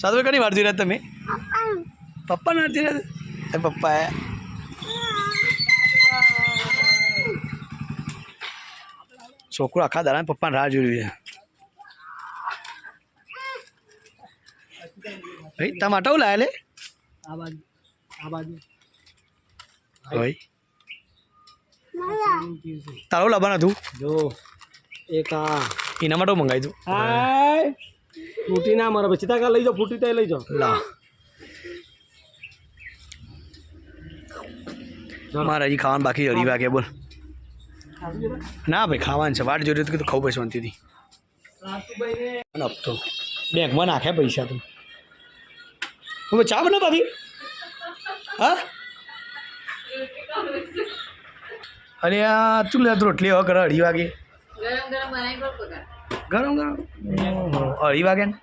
કની વાર જોઈ રહ્યા તમે? પપ્પાને વાર જોઈ રહ્યા? એ પપ્પા છોકરો આખા દાડા પપ્પાને રાહ જોઈ છે. ભાઈ તમે આટો લાયા લે? આ બાજુ આ બાજુ. ભાઈ. તારો લાવવાનું હતું જો એક આ. એના માટે મંગાવી દઉં. ફૂટી ના મારે. પછી તાકા લઈ જાઓ ફૂટી તો લઈ જાઓ. લા. મારે હજી ખાવાનું બાકી અઢી વાગે બોલ. ના ભાઈ ખાવાનું છે. વાટ જોઈ તો ખાવું પછી હતી અને હપ્તો બેંકમાં નાખ્યા પૈસા તો. હવે ચા બના ભાભી હા? અરે આ શું લે રોટલી હવે કરે અઢી વાગે. ગરમ ગરમ ઓહો, અઢી વાગે ને.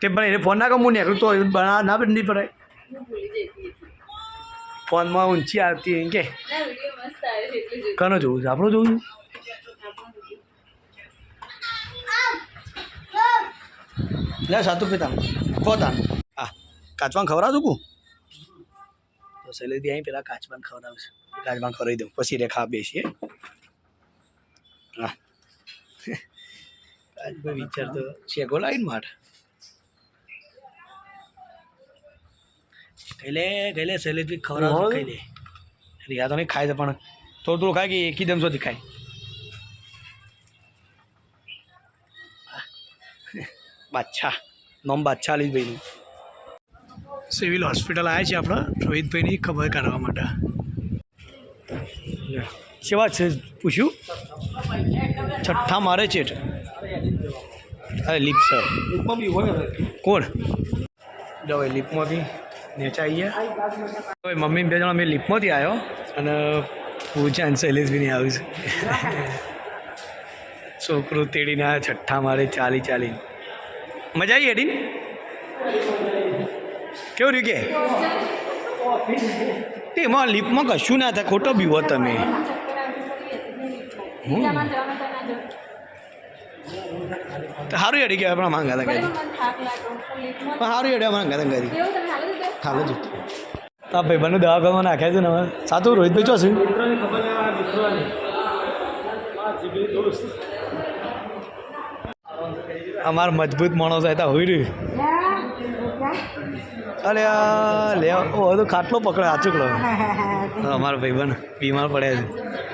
તે પણ એને ફોન ના કમ હું નીકળું તો બના ના બની પડે ફોનમાં ઊંચી આવતી એમ કે. કનો જોવું છે? આપણું જોવું લે સાતું પિતા ખોતા હા કાચવાન ખવડાવું કું તો શૈલેષ અહીં પેલા કાચવાન ખવડાવશે. કાચવાન ખવડાવી દઉં. પછી રે ખા બેસીએ. કાચભાઈ વિચાર તો શેકો લાવીને માટે ખાઈ લે ખાઈ લે શૈલેષભાઈ ખાઈ લે. રિયા તો નહીં ખાય છે પણ થોડું થોડું ખાય કે એકદમ સુધી ખાય. બાદશાહ નોમ બાદશાહ અલીભાઈનું સિવિલ હોસ્પિટલ આવ્યા છે આપણા રોહિતભાઈની ખબર કાઢવા માટે. છે પૂછ્યું? છઠ્ઠા મારે છે અરે લીપ સર. કોણ? જો હવે લીપમાંથી નેચા ગયા હવે મમ્મી બે જણા મેં લીપમાંથી આવ્યો અને પૂજા અને શૈલેષ બી નહીં આવ્યું છે. છોકરો તેડીને આવ્યા છઠ્ઠા મારે ચાલી ચાલી મજા આવી હેડી કેવું રહ્યું કે? એમાં લીપમાં કશું ના થાય ખોટો બીવો તમે. સારું હેડી કહેવાય પણ માંગા હતા કરી પણ સારું હેડી માંગા હતા કરી હાલો જ આ ભાઈ બને દવા કરવા નાખ્યા છે ને હવે સાચું રોહિતભાઈ ચો છું અમાર મજબૂત માણસ હતા હોય રહ્યું અરે લે ઓ તો ખાટલો પકડે આચુકડો અમારો ભાઈ બન બીમાર પડ્યા છે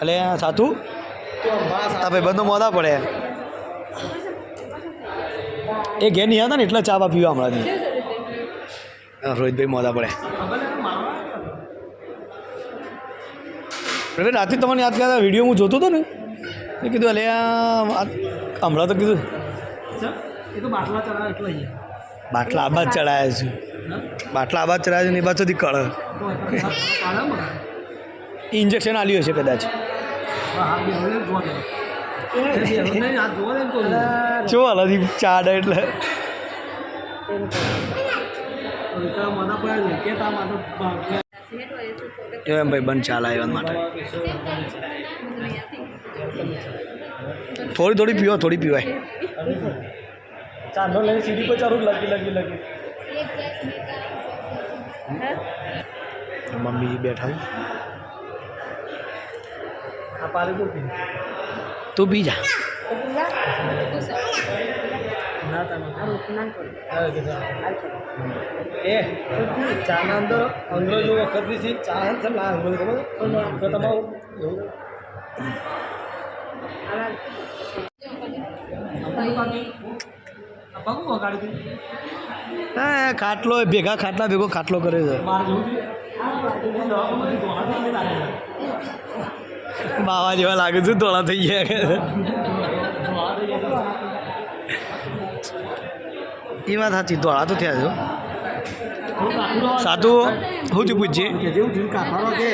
અલે આ સાતું આ ભાઈ બંધો મોદા પડે એ ઘેર નહીં હતા ને એટલે ચા બા પીવા હમણાંથી રોહિતભાઈ મોદા પડે એટલે રાતે તમને યાદ કર્યા વીડિયો હું જોતો હતો ને મેં કીધું અલે હમણાં તો કીધું એ તો બાટલા ચડાવે એટલે અહીંયા બાટલા આબાદ ચડાયા છે. બાટલા આબાદ ચડાયા છે ને એ બાજુથી કળ. ઇન્જેક્શન આલ્યું હશે કદાચ. જો હલાથી ચાડ એટલે. એમ ભાઈ બંધ ચાલ આવ્યા માટે. થોડી થોડી પીવો થોડી પીવાય. ચાંદો લઈને સીડી પર ચારું લગી લગી લગી મમ્મી બેઠા છે. આ પારે તો પી તું પી જા ના તમે હા, કે જા. એ ચાના અંદર અંગ્રેજો વખતની છે ચા હે છે ના અંગ્રેજો ખબર તો તમારું એવું પગું વગાડી દે હા ખાટલો ભેગા ખાટલા ભેગો ખાટલો કરે છે. બાવા જેવા લાગે છે ધોળા થઈ ગયા એ વાત સાચી ધોળા તો થયા છો સાતું હું થયું પૂછજે. કે જેવું થયું કાપારો કે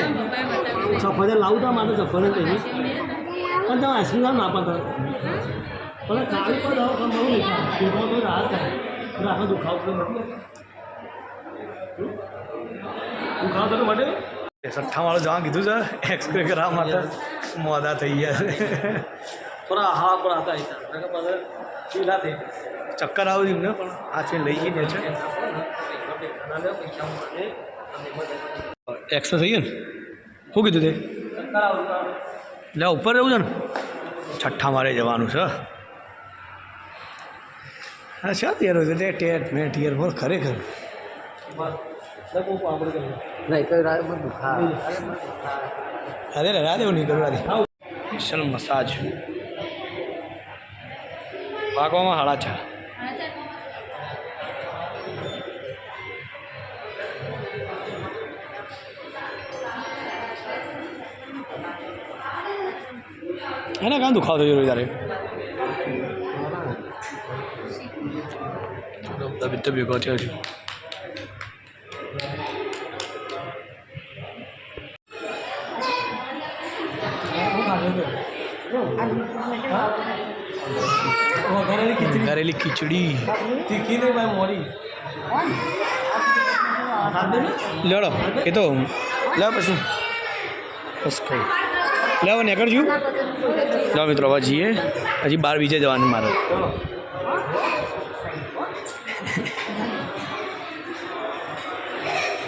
સફરજન લાવું તો માટે કહીએ પણ તમે આઈસ્ક્રીમ ના પાતા પણ કાળી પણ દવા પણ બહુ નહીં ખાય તો રાહત થાય. આખો દુખાવો તો નથી દુખાવો તો માટે સઠ્ઠાવાળું જવા કીધું છે એક્સરે કરાવવા માટે. મોદા થઈ ગયા. છે થોડા હા પર હતા હતા ચીલા થઈ ચક્કર આવું એમને. પણ આ છે લઈ ગઈ છે. એક્સરે થઈ ગયો ને? શું કીધું તે? લે ઉપર રહેવું છે ને? છઠ્ઠા મારે જવાનું છે. હા શું યાર છે? ટેટ મેટ ટિયર બોલ ખરેખર. અરે રે રાધે નહીં કરું રાધે સ્પેશિયલ મસાજ. વાગવામાં હાડા ચા એને કાં દુખાવો થયો તારે? બધા ભેગો થયો છું ઘરેલી ખીચડી. ભાઈ એ તો લે પછી. બસ કઈ. લેવો ને કરજો લો મિત્રો હવે જઈએ. હજી બાર બીજે જવાનું મારે.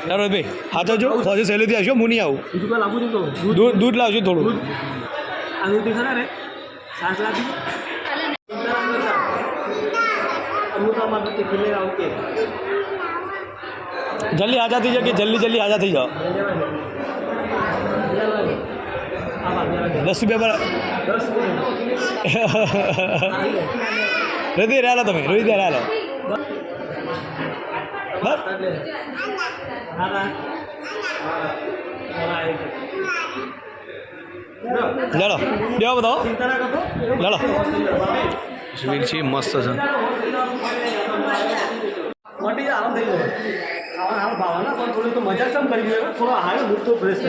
લેડો ભાઈ હા તો જો પછી સહેલીથી આવશો હું નહીં આવું. દૂધ દૂધ લાવજો થોડું. જલ્દી આઝા થઈ જાઓ કે જલ્દી જલ્દી આજા થઈ જાઓ. દસ રૂપિયા પર રોહિત રહ્યા લો તમે રોહિત રહ્યા લો બસ એટલે હા હા લેડો દેવો બધો ચિંતા ના કરતો લેડો સ્વીટ છે મસ્ત છે મોટી આરામ થઈ જાય ખાવા હાલ ભાવના પણ થોડી તો મજા કેમ કરી જોઈએ થોડો હારે મૂડ તો ફ્રેશ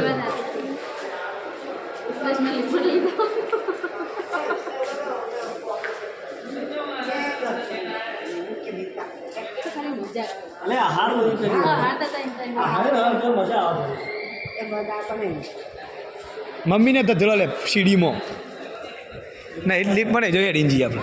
એટલે આહાર બધું કરી આહારે ના જો મજા આવે. મમ્મીને તો ધોલો લે સીડીમાં. ના એટલી પણ જોઈએ રીંજી આપણે.